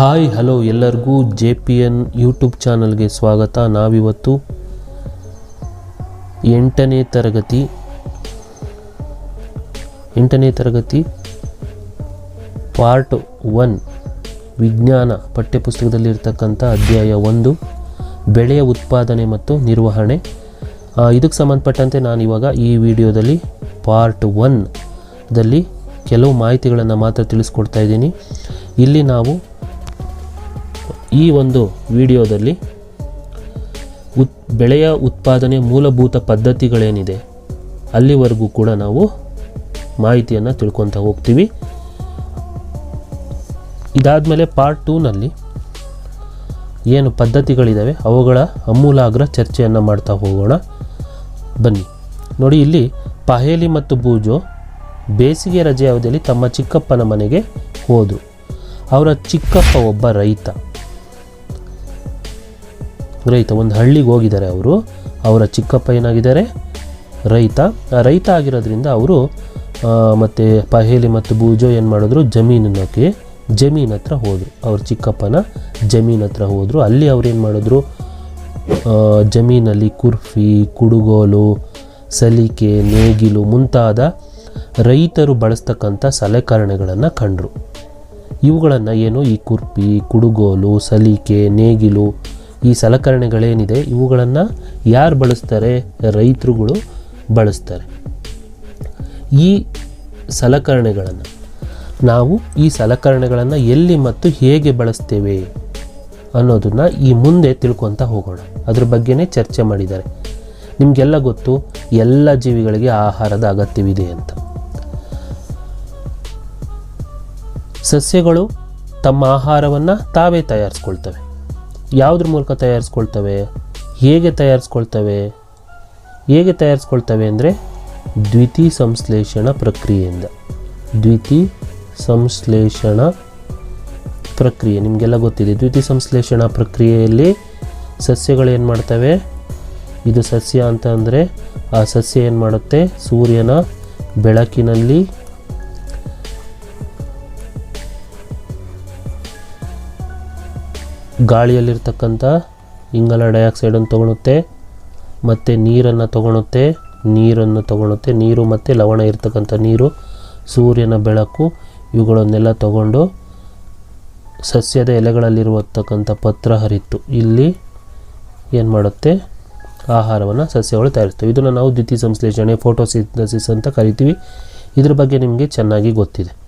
Hi, hello ಎಲ್ಲರಿಗೂ J P N YouTube ಚಾನಲ್ಗೆ ಸ್ವಾಗತ. ನಾವಿವತ್ತು ಎಂಟನೇ ತರಗತಿ ಎಂಟನೇ ತರಗತಿ ಪಾರ್ಟ್ ಒನ್, ವಿಜ್ಞಾನ ಪಠ್ಯಪುಸ್ತಕದಲ್ಲಿರ್ತಕ್ಕಂಥ ಅಧ್ಯಾಯ ಒಂದು ಬೆಳೆಯ ಉತ್ಪಾದನೆ ಮತ್ತು ನಿರ್ವಹಣೆ. ಇದಕ್ಕೆ ಸಂಬಂಧಪಟ್ಟಂತೆ ನಾನು ಇವಾಗ ಈ ವಿಡಿಯೋದಲ್ಲಿ ಪಾರ್ಟ್ ಒನ್ದಲ್ಲಿ ಕೆಲವು ಮಾಹಿತಿಗಳನ್ನು ಮಾತ್ರ ತಿಳಿಸ್ಕೊಡ್ತಾ ಇದ್ದೀನಿ. ಇಲ್ಲಿ ನಾವು ಈ ಒಂದು ವಿಡಿಯೋದಲ್ಲಿ ಉತ್, ಬೆಳೆಯ ಉತ್ಪಾದನೆ ಮೂಲಭೂತ ಪದ್ಧತಿಗಳೇನಿದೆ, ಅಲ್ಲಿವರೆಗೂ ಕೂಡ ನಾವು ಮಾಹಿತಿಯನ್ನು ತಿಳ್ಕೊತ ಹೋಗ್ತೀವಿ. ಇದಾದಮೇಲೆ ಪಾರ್ಟ್ ಟೂನಲ್ಲಿ ಏನು ಪದ್ಧತಿಗಳಿದ್ದಾವೆ ಅವುಗಳ ಅಮೂಲಾಗ್ರ ಚರ್ಚೆಯನ್ನು ಮಾಡ್ತಾ ಹೋಗೋಣ. ಬನ್ನಿ. ನೋಡಿ, ಇಲ್ಲಿ ಪಹೇಲಿ ಮತ್ತು ಬೂಜೋ ಬೇಸಿಗೆ ರಜೆ ಅವಧಿಯಲ್ಲಿ ತಮ್ಮ ಚಿಕ್ಕಪ್ಪನ ಮನೆಗೆ ಹೋದರು. ಅವರ ಚಿಕ್ಕಪ್ಪ ಒಬ್ಬ ರೈತ. ರೈತ ಒಂದು ಹಳ್ಳಿಗೆ ಹೋಗಿದ್ದಾರೆ ಅವರು, ಅವರ ಚಿಕ್ಕಪ್ಪ ಏನಾಗಿದ್ದಾರೆ? ರೈತ. ಆ ರೈತ ಆಗಿರೋದ್ರಿಂದ ಅವರು ಮತ್ತು ಪಹೇಲಿ ಮತ್ತು ಬೂಜೋ ಏನು ಮಾಡಿದ್ರು? ಜಮೀನಕ್ಕೆ ಜಮೀನ್ ಹತ್ರ ಹೋದರು. ಅವ್ರ ಚಿಕ್ಕಪ್ಪನ ಜಮೀನ್ ಹತ್ರ ಹೋದರು. ಅಲ್ಲಿ ಅವ್ರೇನು ಮಾಡಿದ್ರು? ಜಮೀನಲ್ಲಿ ಕುರ್ಫಿ, ಕುಡುಗೋಲು, ಸಲಿಕೆ, ನೇಗಿಲು ಮುಂತಾದ ರೈತರು ಬಳಸ್ತಕ್ಕಂಥ ಸಲಕರಣೆಗಳನ್ನು ಕಂಡರು. ಇವುಗಳನ್ನು ಏನು? ಈ ಕುರ್ಪಿ ಕುಡುಗೋಲು, ಸಲಿಕೆ, ನೇಗಿಲು ಈ ಸಲಕರಣೆಗಳೇನಿದೆ? ಇವುಗಳನ್ನು ಯಾರು ಬಳಸ್ತಾರೆ? ರೈತರುಗಳು ಬಳಸ್ತಾರೆ. ಈ ಸಲಕರಣೆಗಳನ್ನು ನಾವು ಈ ಸಲಕರಣೆಗಳನ್ನು ಎಲ್ಲಿ ಮತ್ತು ಹೇಗೆ ಬಳಸ್ತೇವೆ ಅನ್ನೋದನ್ನು ಈ ಮುಂದೆ ತಿಳ್ಕೊತಾ ಹೋಗೋಣ. ಅದ್ರ ಬಗ್ಗೆನೇ ಚರ್ಚೆ ಮಾಡಿದ್ದಾರೆ. ನಿಮಗೆಲ್ಲ ಗೊತ್ತು, ಎಲ್ಲ ಜೀವಿಗಳಿಗೆ ಆಹಾರದ ಅಗತ್ಯವಿದೆ ಅಂತ. ಸಸ್ಯಗಳು ತಮ್ಮ ಆಹಾರವನ್ನು ತಾವೇ ತಯಾರಿಸ್ಕೊಳ್ತವೆ. ಯಾವುದ್ರ ಮೂಲಕ ತಯಾರಿಸ್ಕೊಳ್ತವೆ? ಹೇಗೆ ತಯಾರಿಸ್ಕೊಳ್ತವೆ? ಹೇಗೆ ತಯಾರಿಸ್ಕೊಳ್ತವೆ ಅಂದರೆ ದ್ವಿತಿ ಸಂಶ್ಲೇಷಣ ಪ್ರಕ್ರಿಯೆಯಿಂದ. ದ್ವಿತಿ ಸಂಶ್ಲೇಷಣ ಪ್ರಕ್ರಿಯೆ. ನಿಮಗೆಲ್ಲ ಗೊತ್ತಿದೆ. ದ್ವಿತಿ ಸಂಶ್ಲೇಷಣ ಪ್ರಕ್ರಿಯೆಯಲ್ಲಿ ಸಸ್ಯಗಳು ಏನು ಮಾಡ್ತವೆ? ಇದು ಸಸ್ಯ ಅಂತ ಅಂದರೆ ಆ ಸಸ್ಯ ಏನು ಮಾಡುತ್ತೆ? ಸೂರ್ಯನ ಬೆಳಕಿನಲ್ಲಿ ಗಾಳಿಯಲ್ಲಿರ್ತಕ್ಕಂಥ ಇಂಗಾಲ ಡೈಆಕ್ಸೈಡನ್ನು ತೊಗೊಳುತ್ತೆ ಮತ್ತು ನೀರನ್ನು ತೊಗೊಳುತ್ತೆ ನೀರನ್ನು ತೊಗೊಳುತ್ತೆ ನೀರು ಮತ್ತು ಲವಣ ಇರ್ತಕ್ಕಂಥ ನೀರು, ಸೂರ್ಯನ ಬೆಳಕು, ಇವುಗಳನ್ನೆಲ್ಲ ತಗೊಂಡು ಸಸ್ಯದ ಎಲೆಗಳಲ್ಲಿರುವತಕ್ಕಂಥ ಪತ್ರ ಹರಿತು. ಇಲ್ಲಿ ಏನು ಮಾಡುತ್ತೆ? ಆಹಾರವನ್ನು ಸಸ್ಯಗಳು ತಯಾರಿಸ್ತವೆ ಇದನ್ನು ನಾವು ದ್ವಿತೀಯ ಸಂಶ್ಲೇಷಣೆ, ಫೋಟೋಸಿಂಥಸಿಸ್ ಅಂತ ಕರಿತೀವಿ. ಇದ್ರ ಬಗ್ಗೆ ನಿಮಗೆ ಚೆನ್ನಾಗಿ ಗೊತ್ತಿದೆ.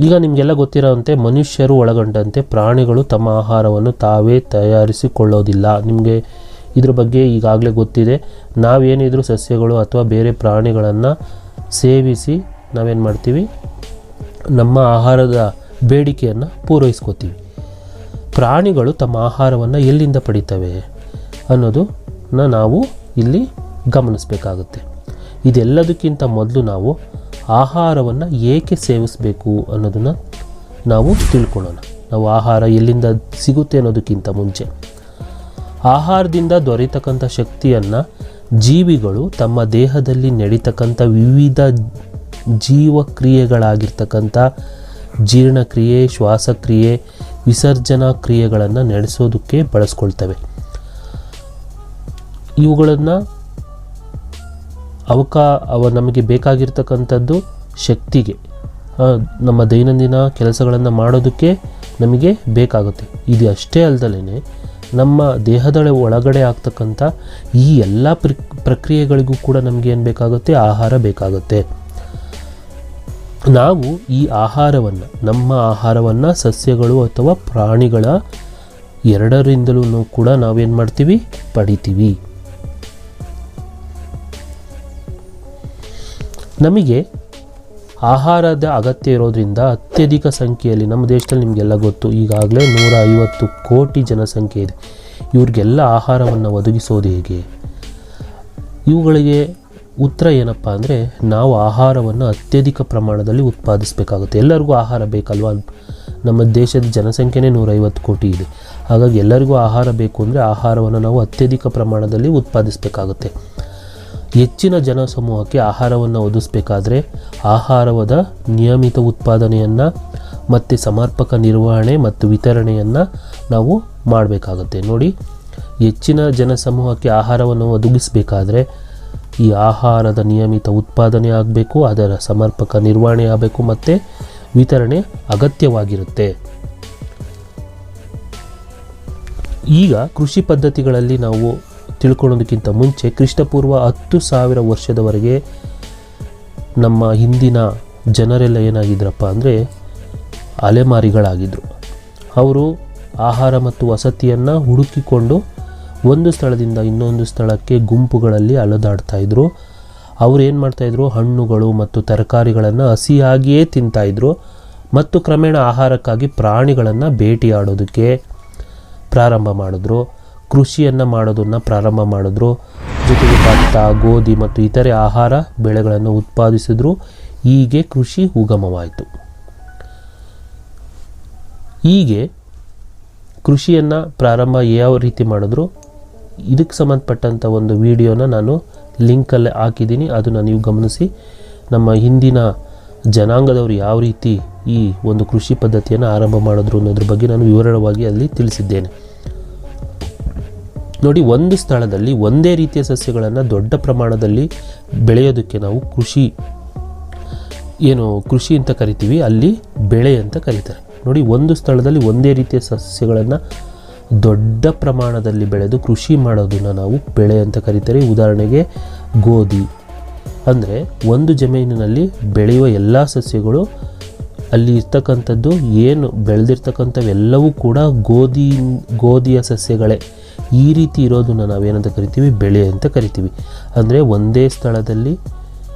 ಈಗ ನಿಮಗೆಲ್ಲ ಗೊತ್ತಿರೋಂತೆ ಮನುಷ್ಯರು ಒಳಗೊಂಡಂತೆ ಪ್ರಾಣಿಗಳು ತಮ್ಮ ಆಹಾರವನ್ನು ತಾವೇ ತಯಾರಿಸಿಕೊಳ್ಳೋದಿಲ್ಲ. ನಿಮಗೆ ಇದ್ರ ಬಗ್ಗೆ ಈಗಾಗಲೇ ಗೊತ್ತಿದೆ. ನಾವೇನಿದ್ರು ಸಸ್ಯಗಳು ಅಥವಾ ಬೇರೆ ಪ್ರಾಣಿಗಳನ್ನು ಸೇವಿಸಿ ನಾವೇನು ಮಾಡ್ತೀವಿ? ನಮ್ಮ ಆಹಾರದ ಬೇಡಿಕೆಯನ್ನು ಪೂರೈಸ್ಕೋತೀವಿ. ಪ್ರಾಣಿಗಳು ತಮ್ಮ ಆಹಾರವನ್ನು ಎಲ್ಲಿಂದ ಪಡಿತವೆ ಅನ್ನೋದನ್ನ ನಾವು ಇಲ್ಲಿ ಗಮನಿಸಬೇಕಾಗುತ್ತೆ. ಇದೆಲ್ಲದಕ್ಕಿಂತ ಮೊದಲು ನಾವು ಆಹಾರವನ್ನು ಏಕೆ ಸೇವಿಸಬೇಕು ಅನ್ನೋದನ್ನು ನಾವು ತಿಳ್ಕೊಳ್ಳೋಣ. ನಾವು ಆಹಾರ ಎಲ್ಲಿಂದ ಸಿಗುತ್ತೆ ಅನ್ನೋದಕ್ಕಿಂತ ಮುಂಚೆ. ಆಹಾರದಿಂದ ದೊರೆತಕ್ಕಂಥ ಶಕ್ತಿಯನ್ನು ಜೀವಿಗಳು ತಮ್ಮ ದೇಹದಲ್ಲಿ ನಡೀತಕ್ಕಂಥ ವಿವಿಧ ಜೀವಕ್ರಿಯೆಗಳಾಗಿರ್ತಕ್ಕಂಥ ಜೀರ್ಣಕ್ರಿಯೆ, ಶ್ವಾಸಕ್ರಿಯೆ, ವಿಸರ್ಜನಾ ಕ್ರಿಯೆಗಳನ್ನು ನಡೆಸೋದಕ್ಕೆ ಬಳಸ್ಕೊಳ್ತವೆ. ಇವುಗಳನ್ನು ಅವಕ ಅವ ನಮಗೆ ಬೇಕಾಗಿರ್ತಕ್ಕಂಥದ್ದು ಶಕ್ತಿಗೆ ನಮ್ಮ ದೈನಂದಿನ ಕೆಲಸಗಳನ್ನು ಮಾಡೋದಕ್ಕೆ ನಮಗೆ ಬೇಕಾಗುತ್ತೆ. ಇದು ಅಷ್ಟೇ ಅಲ್ಲದಲೇ ನಮ್ಮ ದೇಹದ ಒಳಗಡೆ ಆಗ್ತಕ್ಕಂಥ ಈ ಎಲ್ಲ ಪ್ರ, ಪ್ರಕ್ರಿಯೆಗಳಿಗೂ ಕೂಡ ನಮಗೆ ಏನು ಬೇಕಾಗುತ್ತೆ? ಆಹಾರ ಬೇಕಾಗುತ್ತೆ. ನಾವು ಈ ಆಹಾರವನ್ನು, ನಮ್ಮ ಆಹಾರವನ್ನು ಸಸ್ಯಗಳು ಅಥವಾ ಪ್ರಾಣಿಗಳ ಎರಡರಿಂದಲೂ ಕೂಡ ನಾವೇನು ಮಾಡ್ತೀವಿ? ಪಡಿತೀವಿ. ನಮಗೆ ಆಹಾರದ ಅಗತ್ಯ ಇರೋದ್ರಿಂದ ಅತ್ಯಧಿಕ ಸಂಖ್ಯೆಯಲ್ಲಿ, ನಮ್ಮ ದೇಶದಲ್ಲಿ ನಿಮಗೆಲ್ಲ ಗೊತ್ತು, ಈಗಾಗಲೇ ನೂರ ಐವತ್ತು ಕೋಟಿ ಜನಸಂಖ್ಯೆ ಇದೆ. ಇವ್ರಿಗೆಲ್ಲ ಆಹಾರವನ್ನು ಒದಗಿಸೋದು ಹೇಗೆ? ಇವುಗಳಿಗೆ ಉತ್ತರ ಏನಪ್ಪ ಅಂದರೆ, ನಾವು ಆಹಾರವನ್ನು ಅತ್ಯಧಿಕ ಪ್ರಮಾಣದಲ್ಲಿ ಉತ್ಪಾದಿಸಬೇಕಾಗುತ್ತೆ. ಎಲ್ಲರಿಗೂ ಆಹಾರ ಬೇಕಲ್ವಾ? ನಮ್ಮ ದೇಶದ ಜನಸಂಖ್ಯೆನೇ ನೂರೈವತ್ತು ಕೋಟಿ ಇದೆ. ಹಾಗಾಗಿ ಎಲ್ಲರಿಗೂ ಆಹಾರ ಬೇಕು ಅಂದರೆ ಆಹಾರವನ್ನು ನಾವು ಅತ್ಯಧಿಕ ಪ್ರಮಾಣದಲ್ಲಿ ಉತ್ಪಾದಿಸಬೇಕಾಗುತ್ತೆ. ಹೆಚ್ಚಿನ ಜನಸಮೂಹಕ್ಕೆ ಆಹಾರವನ್ನು ಒದಗಿಸಬೇಕಾದ್ರೆ ಆಹಾರವದ ನಿಯಮಿತ ಉತ್ಪಾದನೆಯನ್ನು ಮತ್ತು ಸಮರ್ಪಕ ನಿರ್ವಹಣೆ ಮತ್ತು ವಿತರಣೆಯನ್ನು ನಾವು ಮಾಡಬೇಕಾಗುತ್ತೆ. ನೋಡಿ, ಹೆಚ್ಚಿನ ಜನಸಮೂಹಕ್ಕೆ ಆಹಾರವನ್ನು ಒದಗಿಸಬೇಕಾದ್ರೆ ಈ ಆಹಾರದ ನಿಯಮಿತ ಉತ್ಪಾದನೆ ಆಗಬೇಕು, ಅದರ ಸಮರ್ಪಕ ನಿರ್ವಹಣೆ ಆಗಬೇಕು ಮತ್ತು ವಿತರಣೆ ಅಗತ್ಯವಾಗಿರುತ್ತೆ. ಈಗ ಕೃಷಿ ಪದ್ಧತಿಗಳಲ್ಲಿ ನಾವು ತಿಳ್ಕೊಳ್ಳೋದಕ್ಕಿಂತ ಮುಂಚೆ ಕ್ರಿಸ್ತಪೂರ್ವ ಹತ್ತು ಸಾವಿರ ವರ್ಷದವರೆಗೆ ನಮ್ಮ ಹಿಂದಿನ ಜನರೆಲ್ಲ ಏನಾಗಿದ್ರಪ್ಪ ಅಂದರೆ ಅಲೆಮಾರಿಗಳಾಗಿದ್ದರು ಅವರು ಆಹಾರ ಮತ್ತು ವಸತಿಯನ್ನು ಹುಡುಕಿಕೊಂಡು ಒಂದು ಸ್ಥಳದಿಂದ ಇನ್ನೊಂದು ಸ್ಥಳಕ್ಕೆ ಗುಂಪುಗಳಲ್ಲಿ ಅಲೆದಾಡ್ತಾ ಇದ್ರು. ಅವ್ರು ಏನು ಮಾಡ್ತಾಯಿದ್ರು ಹಣ್ಣುಗಳು ಮತ್ತು ತರಕಾರಿಗಳನ್ನು ಹಸಿಯಾಗಿಯೇ ತಿಂತಾಯಿದ್ರು ಮತ್ತು ಕ್ರಮೇಣ ಆಹಾರಕ್ಕಾಗಿ ಪ್ರಾಣಿಗಳನ್ನು ಭೇಟಿಯಾಡೋದಕ್ಕೆ ಪ್ರಾರಂಭ ಮಾಡಿದ್ರು. ಕೃಷಿಯನ್ನು ಮಾಡೋದನ್ನು ಪ್ರಾರಂಭ ಮಾಡಿದ್ರು. ಜೊತೆಗೆ ಭತ್ತ, ಗೋಧಿ ಮತ್ತು ಇತರೆ ಆಹಾರ ಬೆಳೆಗಳನ್ನು ಉತ್ಪಾದಿಸಿದ್ರು. ಹೀಗೆ ಕೃಷಿ ಉಗಮವಾಯಿತು. ಹೀಗೆ ಕೃಷಿಯನ್ನು ಪ್ರಾರಂಭ ಯಾವ ರೀತಿ ಮಾಡಿದ್ರು? ಇದಕ್ಕೆ ಸಂಬಂಧಪಟ್ಟಂಥ ಒಂದು ವಿಡಿಯೋನ ನಾನು ಲಿಂಕಲ್ಲಿ ಹಾಕಿದ್ದೀನಿ. ಅದನ್ನು ನೀವು ಗಮನಿಸಿ. ನಮ್ಮ ಹಿಂದಿನ ಜನಾಂಗದವರು ಯಾವ ರೀತಿ ಈ ಒಂದು ಕೃಷಿ ಪದ್ಧತಿಯನ್ನು ಆರಂಭ ಮಾಡಿದ್ರು ಅನ್ನೋದ್ರ ಬಗ್ಗೆ ನಾನು ವಿವರವಾಗಿ ಅಲ್ಲಿ ತಿಳಿಸಿದ್ದೇನೆ. ನೋಡಿ, ಒಂದು ಸ್ಥಳದಲ್ಲಿ ಒಂದೇ ರೀತಿಯ ಸಸ್ಯಗಳನ್ನು ದೊಡ್ಡ ಪ್ರಮಾಣದಲ್ಲಿ ಬೆಳೆಯೋದಕ್ಕೆ ನಾವು ಕೃಷಿ, ಏನು ಕೃಷಿ ಅಂತ ಕರಿತೀವಿ, ಅಲ್ಲಿ ಬೆಳೆ ಅಂತ ಕರೀತಾರೆ. ನೋಡಿ, ಒಂದು ಸ್ಥಳದಲ್ಲಿ ಒಂದೇ ರೀತಿಯ ಸಸ್ಯಗಳನ್ನು ದೊಡ್ಡ ಪ್ರಮಾಣದಲ್ಲಿ ಬೆಳೆದು ಕೃಷಿ ಮಾಡೋದನ್ನು ನಾವು ಬೆಳೆ ಅಂತ ಕರೀತಾರೆ. ಉದಾಹರಣೆಗೆ ಗೋಧಿ. ಅಂದರೆ ಒಂದು ಜಮೀನಿನಲ್ಲಿ ಬೆಳೆಯುವ ಎಲ್ಲ ಸಸ್ಯಗಳು ಅಲ್ಲಿ ಇರ್ತಕ್ಕಂಥದ್ದು, ಏನು ಬೆಳೆದಿರ್ತಕ್ಕಂಥವೆಲ್ಲವೂ ಕೂಡ ಗೋಧಿ, ಗೋಧಿಯ ಸಸ್ಯಗಳೇ. ಈ ರೀತಿ ಇರೋದನ್ನು ನಾವೇನಂತ ಕರಿತೀವಿ? ಬೆಳೆ ಅಂತ ಕರಿತೀವಿ. ಅಂದರೆ ಒಂದೇ ಸ್ಥಳದಲ್ಲಿ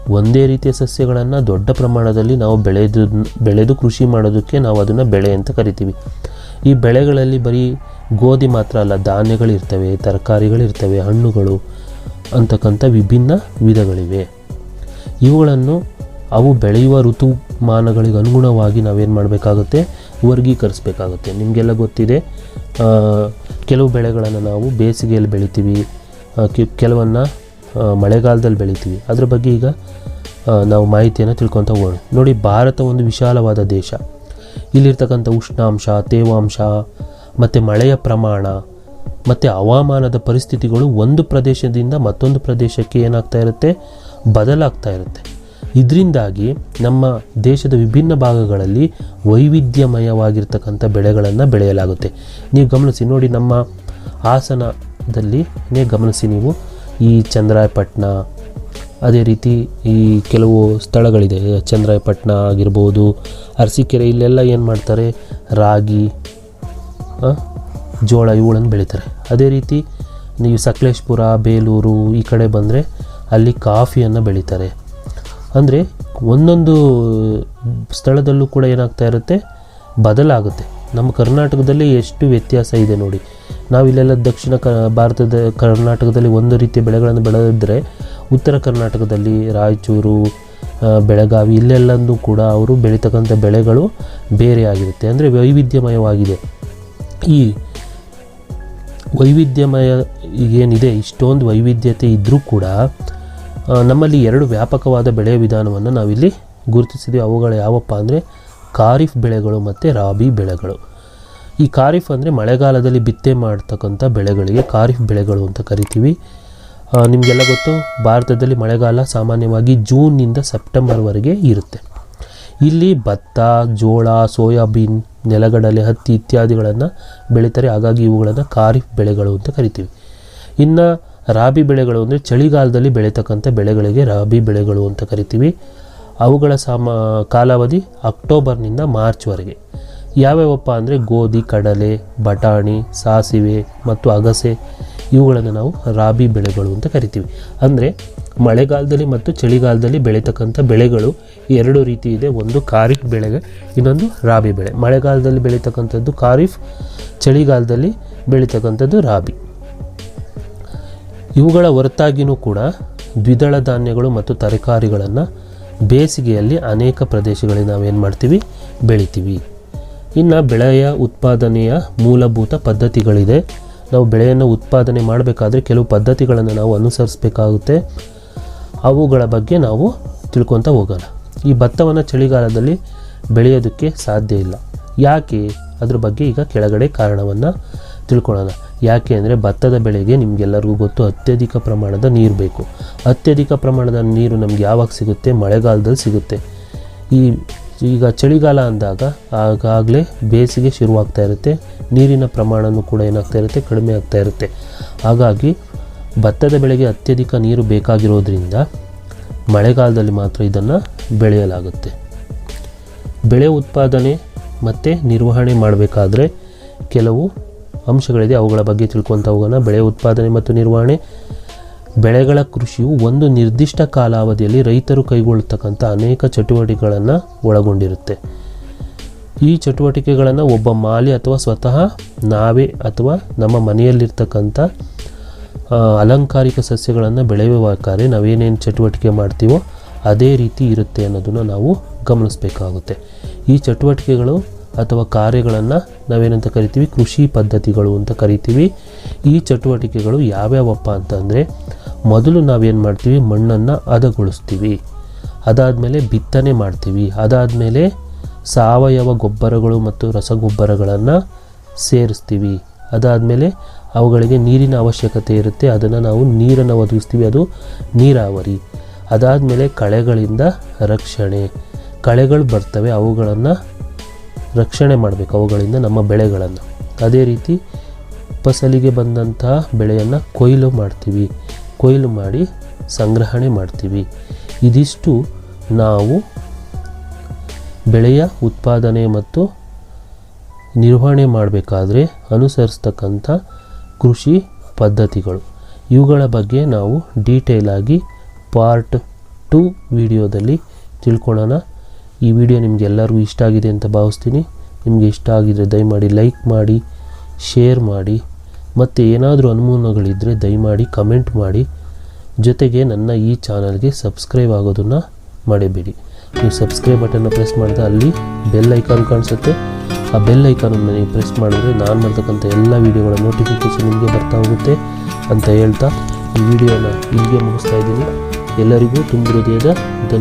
ಒಂದೇ ರೀತಿಯ ಸಸ್ಯಗಳನ್ನು ದೊಡ್ಡ ಪ್ರಮಾಣದಲ್ಲಿ ನಾವು ಬೆಳೆದು ಬೆಳೆದು ಕೃಷಿ ಮಾಡೋದಕ್ಕೆ ನಾವು ಅದನ್ನು ಬೆಳೆ ಅಂತ ಕರಿತೀವಿ. ಈ ಬೆಳೆಗಳಲ್ಲಿ ಬರೀ ಗೋಧಿ ಮಾತ್ರ ಅಲ್ಲ, ಧಾನ್ಯಗಳಿರ್ತವೆ, ತರಕಾರಿಗಳಿರ್ತವೆ, ಹಣ್ಣುಗಳು ಅಂತಕ್ಕಂಥ ವಿಭಿನ್ನ ವಿಧಗಳಿವೆ. ಇವುಗಳನ್ನು ಅವು ಬೆಳೆಯುವ ಋತುಮಾನಗಳಿಗೆ ಅನುಗುಣವಾಗಿ ನಾವೇನು ಮಾಡಬೇಕಾಗುತ್ತೆ? ವರ್ಗೀಕರಿಸಬೇಕಾಗುತ್ತೆ. ನಿಮಗೆಲ್ಲ ಗೊತ್ತಿದೆ ಕೆಲವು ಬೆಳೆಗಳನ್ನು ನಾವು ಬೇಸಿಗೆಯಲ್ಲಿ ಬೆಳಿತೀವಿ ಕೆಲವನ್ನು ಮಳೆಗಾಲದಲ್ಲಿ ಬೆಳಿತೀವಿ. ಅದ್ರ ಬಗ್ಗೆ ಈಗ ನಾವು ಮಾಹಿತಿಯನ್ನು ತಿಳ್ಕೊತ ಹೋಗೋಣ. ನೋಡಿ, ಭಾರತ ಒಂದು ವಿಶಾಲವಾದ ದೇಶ. ಇಲ್ಲಿರ್ತಕ್ಕಂಥ ಉಷ್ಣಾಂಶ, ತೇವಾಂಶ, ಮತ್ತು ಮಳೆಯ ಪ್ರಮಾಣ, ಮತ್ತು ಹವಾಮಾನದ ಪರಿಸ್ಥಿತಿಗಳು ಒಂದು ಪ್ರದೇಶದಿಂದ ಮತ್ತೊಂದು ಪ್ರದೇಶಕ್ಕೆ ಏನಾಗ್ತಾ ಇರುತ್ತೆ? ಬದಲಾಗ್ತಾ ಇರುತ್ತೆ. ಇದರಿಂದಾಗಿ ನಮ್ಮ ದೇಶದ ವಿಭಿನ್ನ ಭಾಗಗಳಲ್ಲಿ ವೈವಿಧ್ಯಮಯವಾಗಿರ್ತಕ್ಕಂಥ ಬೆಳೆಗಳನ್ನು ಬೆಳೆಯಲಾಗುತ್ತೆ. ನೀವು ಗಮನಿಸಿ, ನೋಡಿ ನಮ್ಮ ಹಾಸನದಲ್ಲಿ, ನೇ ಗಮನಿಸಿ ನೀವು, ಈ ಚಂದ್ರಾಯಪಟ್ಟಣ ಅದೇ ರೀತಿ ಈ ಕೆಲವು ಸ್ಥಳಗಳಿದೆ. ಚಂದ್ರಾಯಪಟ್ಟಣ ಆಗಿರ್ಬೋದು, ಅರಸೀಕೆರೆ, ಇಲ್ಲೆಲ್ಲ ಏನು ಮಾಡ್ತಾರೆ? ರಾಗಿ ಜೋಳ, ಇವುಗಳನ್ನು ಬೆಳೀತಾರೆ. ಅದೇ ರೀತಿ ನೀವು ಸಕಲೇಶ್ಪುರ, ಬೇಲೂರು ಈ ಕಡೆ ಬಂದರೆ ಅಲ್ಲಿ ಕಾಫಿಯನ್ನು ಬೆಳೀತಾರೆ. ಅಂದರೆ ಒಂದೊಂದು ಸ್ಥಳದಲ್ಲೂ ಕೂಡ ಏನಾಗ್ತಾ ಇರುತ್ತೆ? ಬದಲಾಗುತ್ತೆ. ನಮ್ಮ ಕರ್ನಾಟಕದಲ್ಲಿ ಎಷ್ಟು ವ್ಯತ್ಯಾಸ ಇದೆ ನೋಡಿ. ನಾವಿಲ್ಲೆಲ್ಲ ದಕ್ಷಿಣ ಕ, ಭಾರತದ ಕರ್ನಾಟಕದಲ್ಲಿ ಒಂದು ರೀತಿಯ ಬೆಳೆಗಳನ್ನು ಬೆಳೆದಿದ್ದರೆ ಉತ್ತರ ಕರ್ನಾಟಕದಲ್ಲಿ ರಾಯಚೂರು ಬೆಳಗಾವಿ ಇಲ್ಲೆಲ್ಲೂ ಕೂಡ ಅವರು ಬೆಳೀತಕ್ಕಂಥ ಬೆಳೆಗಳು ಬೇರೆ ಆಗಿರುತ್ತೆ. ಅಂದರೆ ವೈವಿಧ್ಯಮಯವಾಗಿದೆ. ಈ ವೈವಿಧ್ಯಮಯ ಏನಿದೆ ಇಷ್ಟೊಂದು ವೈವಿಧ್ಯತೆ ಇದ್ದರೂ ಕೂಡ ನಮ್ಮಲ್ಲಿ ಎರಡು ವ್ಯಾಪಕವಾದ ಬೆಳೆಯ ವಿಧಾನವನ್ನು ನಾವಿಲ್ಲಿ ಗುರುತಿಸಿದ್ವಿ. ಅವುಗಳು ಯಾವಪ್ಪ ಅಂದರೆ ಖಾರಿಫ್ ಬೆಳೆಗಳು ಮತ್ತು ರಾಬಿ ಬೆಳೆಗಳು. ಈ ಖಾರಿಫ್ ಅಂದರೆ ಮಳೆಗಾಲದಲ್ಲಿ ಬಿತ್ತೆ ಮಾಡ್ತಕ್ಕಂಥ ಬೆಳೆಗಳಿಗೆ ಖಾರಿಫ್ ಬೆಳೆಗಳು ಅಂತ ಕರಿತೀವಿ. ನಿಮಗೆಲ್ಲ ಗೊತ್ತು, ಭಾರತದಲ್ಲಿ ಮಳೆಗಾಲ ಸಾಮಾನ್ಯವಾಗಿ ಜೂನ್ನಿಂದ ಸೆಪ್ಟೆಂಬರ್ವರೆಗೆ ಇರುತ್ತೆ. ಇಲ್ಲಿ ಭತ್ತ, ಜೋಳ, ಸೋಯಾಬೀನ್, ನೆಲಗಡಲೆ, ಹತ್ತಿ ಇತ್ಯಾದಿಗಳನ್ನು ಬೆಳೀತಾರೆ. ಹಾಗಾಗಿ ಇವುಗಳನ್ನು ಖಾರಿಫ್ ಬೆಳೆಗಳು ಅಂತ ಕರಿತೀವಿ. ಇನ್ನು ರಾಬಿ ಬೆಳೆಗಳು ಅಂದರೆ ಚಳಿಗಾಲದಲ್ಲಿ ಬೆಳೀತಕ್ಕಂಥ ಬೆಳೆಗಳಿಗೆ ರಾಬಿ ಬೆಳೆಗಳು ಅಂತ ಕರಿತೀವಿ. ಅವುಗಳ ಸಾಮ, ಕಾಲಾವಧಿ ಅಕ್ಟೋಬರ್ನಿಂದ ಮಾರ್ಚ್ವರೆಗೆ ಯಾವ್ಯಾವಪ್ಪ ಅಂದರೆ ಗೋಧಿ, ಕಡಲೆ, ಬಟಾಣಿ, ಸಾಸಿವೆ ಮತ್ತು ಅಗಸೆ, ಇವುಗಳನ್ನು ನಾವು ರಾಬಿ ಬೆಳೆಗಳು ಅಂತ ಕರಿತೀವಿ. ಅಂದರೆ ಮಳೆಗಾಲದಲ್ಲಿ ಮತ್ತು ಚಳಿಗಾಲದಲ್ಲಿ ಬೆಳೀತಕ್ಕಂಥ ಬೆಳೆಗಳು ಎರಡು ರೀತಿ ಇದೆ. ಒಂದು ಖಾರಿಫ್ ಬೆಳೆಗೆ, ಇನ್ನೊಂದು ರಾಬಿ ಬೆಳೆ. ಮಳೆಗಾಲದಲ್ಲಿ ಬೆಳೀತಕ್ಕಂಥದ್ದು ಖಾರಿಫ್, ಚಳಿಗಾಲದಲ್ಲಿ ಬೆಳೀತಕ್ಕಂಥದ್ದು ರಾಬಿ. ಇವುಗಳ ಹೊರತಾಗಿಯೂ ಕೂಡ ದ್ವಿದಳ ಧಾನ್ಯಗಳು ಮತ್ತು ತರಕಾರಿಗಳನ್ನು ಬೇಸಿಗೆಯಲ್ಲಿ ಅನೇಕ ಪ್ರದೇಶಗಳಲ್ಲಿ ನಾವೇನು ಮಾಡ್ತೀವಿ? ಬೆಳಿತೀವಿ. ಇನ್ನು ಬೆಳೆಯ ಉತ್ಪಾದನೆಯ ಮೂಲಭೂತ ಪದ್ಧತಿಗಳಿದೆ. ನಾವು ಬೆಳೆಯನ್ನು ಉತ್ಪಾದನೆ ಮಾಡಬೇಕಾದ್ರೆ ಕೆಲವು ಪದ್ಧತಿಗಳನ್ನು ನಾವು ಅನುಸರಿಸಬೇಕಾಗುತ್ತೆ. ಅವುಗಳ ಬಗ್ಗೆ ನಾವು ತಿಳ್ಕೊತ ಹೋಗೋಣ. ಈ ಭತ್ತವನ್ನು ಚಳಿಗಾಲದಲ್ಲಿ ಬೆಳೆಯೋದಕ್ಕೆ ಸಾಧ್ಯ ಇಲ್ಲ. ಯಾಕೆ? ಅದ್ರ ಬಗ್ಗೆ ಈಗ ಕೆಳಗಡೆ ಕಾರಣವನ್ನು ತಿಳ್ಕೊಳ್ಳೋಣ ಯಾಕೆ ಅಂದರೆ ಭತ್ತದ ಬೆಳೆಗೆ ನಿಮಗೆಲ್ಲರಿಗೂ ಗೊತ್ತು ಅತ್ಯಧಿಕ ಪ್ರಮಾಣದ ನೀರು ಬೇಕು. ಅತ್ಯಧಿಕ ಪ್ರಮಾಣದ ನೀರು ನಮ್ಗೆ ಯಾವಾಗ ಸಿಗುತ್ತೆ? ಮಳೆಗಾಲದಲ್ಲಿ ಸಿಗುತ್ತೆ. ಈ ಈಗ ಚಳಿಗಾಲ ಅಂದಾಗ ಆಗಾಗಲೇ ಬೇಸಿಗೆ ಶುರುವಾಗ್ತಾ ಇರುತ್ತೆ. ನೀರಿನ ಪ್ರಮಾಣವೂ ಕೂಡ ಏನಾಗ್ತಾ ಇರುತ್ತೆ? ಕಡಿಮೆ ಆಗ್ತಾ ಇರುತ್ತೆ. ಹಾಗಾಗಿ ಭತ್ತದ ಬೆಳೆಗೆ ಅತ್ಯಧಿಕ ನೀರು ಬೇಕಾಗಿರೋದ್ರಿಂದ ಮಳೆಗಾಲದಲ್ಲಿ ಮಾತ್ರ ಇದನ್ನು ಬೆಳೆಯಲಾಗುತ್ತೆ. ಬೆಳೆ ಉತ್ಪಾದನೆ ಮತ್ತು ನಿರ್ವಹಣೆ ಮಾಡಬೇಕಾದ್ರೆ ಕೆಲವು ಅಂಶಗಳಿದೆ. ಅವುಗಳ ಬಗ್ಗೆ ತಿಳ್ಕೊತ ಹೋಗೋಣ. ಬೆಳೆ ಉತ್ಪಾದನೆ ಮತ್ತು ನಿರ್ವಹಣೆ. ಬೆಳೆಗಳ ಕೃಷಿಯು ಒಂದು ನಿರ್ದಿಷ್ಟ ಕಾಲಾವಧಿಯಲ್ಲಿ ರೈತರು ಕೈಗೊಳ್ಳತಕ್ಕಂಥ ಅನೇಕ ಚಟುವಟಿಕೆಗಳನ್ನು ಒಳಗೊಂಡಿರುತ್ತೆ. ಈ ಚಟುವಟಿಕೆಗಳನ್ನು ಒಬ್ಬ ಮಾಲಿ ಅಥವಾ ಸ್ವತಃ ನಾವೇ ಅಥವಾ ನಮ್ಮ ಮನೆಯಲ್ಲಿರ್ತಕ್ಕಂಥ ಅಲಂಕಾರಿಕ ಸಸ್ಯಗಳನ್ನು ಬೆಳೆಯುವಕಾರೆ ನಾವೇನೇನು ಚಟುವಟಿಕೆ ಮಾಡ್ತೀವೋ ಅದೇ ರೀತಿ ಇರುತ್ತೆ ಅನ್ನೋದನ್ನು ನಾವು ಗಮನಿಸಬೇಕಾಗುತ್ತೆ. ಈ ಚಟುವಟಿಕೆಗಳು ಅಥವಾ ಕಾರ್ಯಗಳನ್ನು ನಾವೇನಂತ ಕರಿತೀವಿ? ಕೃಷಿ ಪದ್ಧತಿಗಳು ಅಂತ ಕರಿತೀವಿ. ಈ ಚಟುವಟಿಕೆಗಳು ಯಾವ್ಯಾವಪ್ಪ ಅಂತಂದರೆ ಮೊದಲು ನಾವೇನು ಮಾಡ್ತೀವಿ? ಮಣ್ಣನ್ನು ಹದಗೊಳಿಸ್ತೀವಿ. ಅದಾದಮೇಲೆ ಬಿತ್ತನೆ ಮಾಡ್ತೀವಿ. ಅದಾದಮೇಲೆ ಸಾವಯವ ಗೊಬ್ಬರಗಳು ಮತ್ತು ರಸಗೊಬ್ಬರಗಳನ್ನು ಸೇರಿಸ್ತೀವಿ. ಅದಾದಮೇಲೆ ಅವುಗಳಿಗೆ ನೀರಿನ ಅವಶ್ಯಕತೆ ಇರುತ್ತೆ. ಅದನ್ನು ನಾವು ನೀರನ್ನು ಒದಗಿಸ್ತೀವಿ. ಅದು ನೀರಾವರಿ. ಅದಾದಮೇಲೆ ಕಳೆಗಳಿಂದ ರಕ್ಷಣೆ. ಕಳೆಗಳು ಬರ್ತವೆ. ಅವುಗಳನ್ನು ರಕ್ಷಣೆ ಮಾಡಬೇಕು ಅವುಗಳಿಂದ ನಮ್ಮ ಬೆಳೆಗಳನ್ನು. ಅದೇ ರೀತಿ ಫಸಲಿಗೆ ಬಂದಂತಹ ಬೆಳೆಯನ್ನು ಕೊಯ್ಲು ಮಾಡ್ತೀವಿ. ಕೊಯ್ಲು ಮಾಡಿ ಸಂಗ್ರಹಣೆ ಮಾಡ್ತೀವಿ. ಇದಿಷ್ಟು ನಾವು ಬೆಳೆಯ ಉತ್ಪಾದನೆ ಮತ್ತು ನಿರ್ವಹಣೆ ಮಾಡಬೇಕಾದ್ರೆ ಅನುಸರಿಸ್ತಕ್ಕಂಥ ಕೃಷಿ ಪದ್ಧತಿಗಳು. ಇವುಗಳ ಬಗ್ಗೆ ನಾವು ಡೀಟೇಲಾಗಿ ಪಾರ್ಟ್ ಟು ವಿಡಿಯೋದಲ್ಲಿ ತಿಳ್ಕೊಳ್ಳೋಣ. ಈ ವಿಡಿಯೋ ನಿಮಗೆಲ್ಲರಿಗೂ ಇಷ್ಟ ಆಗಿದೆ ಅಂತ ಭಾವಿಸ್ತೀನಿ. ನಿಮಗೆ ಇಷ್ಟ ಆಗಿದರೆ ದಯಮಾಡಿ ಲೈಕ್ ಮಾಡಿ, ಶೇರ್ ಮಾಡಿ, ಮತ್ತು ಏನಾದರೂ ಅನುಮಾನಗಳಿದ್ದರೆ ದಯಮಾಡಿ ಕಮೆಂಟ್ ಮಾಡಿ. ಜೊತೆಗೆ ನನ್ನ ಈ ಚಾನಲ್ಗೆ ಸಬ್ಸ್ಕ್ರೈಬ್ ಆಗೋದನ್ನು ಮಾಡಬೇಡಿ. ನೀವು ಸಬ್ಸ್ಕ್ರೈಬ್ ಬಟನ್ನ ಪ್ರೆಸ್ ಮಾಡಿದ್ರೆ ಅಲ್ಲಿ ಬೆಲ್ ಐಕಾನ್ ಕಾಣಿಸುತ್ತೆ. ಆ ಬೆಲ್ ಐಕಾನನ್ನು ನೀವು ಪ್ರೆಸ್ ಮಾಡಿದ್ರೆ ನಾನು ಮಾಡ್ತಕ್ಕಂಥ ಎಲ್ಲ ವಿಡಿಯೋಗಳ ನೋಟಿಫಿಕೇಷನ್ ನಿಮಗೆ ಬರ್ತಾ ಹೋಗುತ್ತೆ ಅಂತ ಹೇಳ್ತಾ ಈ ವಿಡಿಯೋನ ಇಲ್ಲಿಗೆ ಮುಗಿಸ್ತಾ ಇದ್ದೀನಿ. ಎಲ್ಲರಿಗೂ ತುಂಬ ಹೃದಯದ ಧನ್ಯವಾದ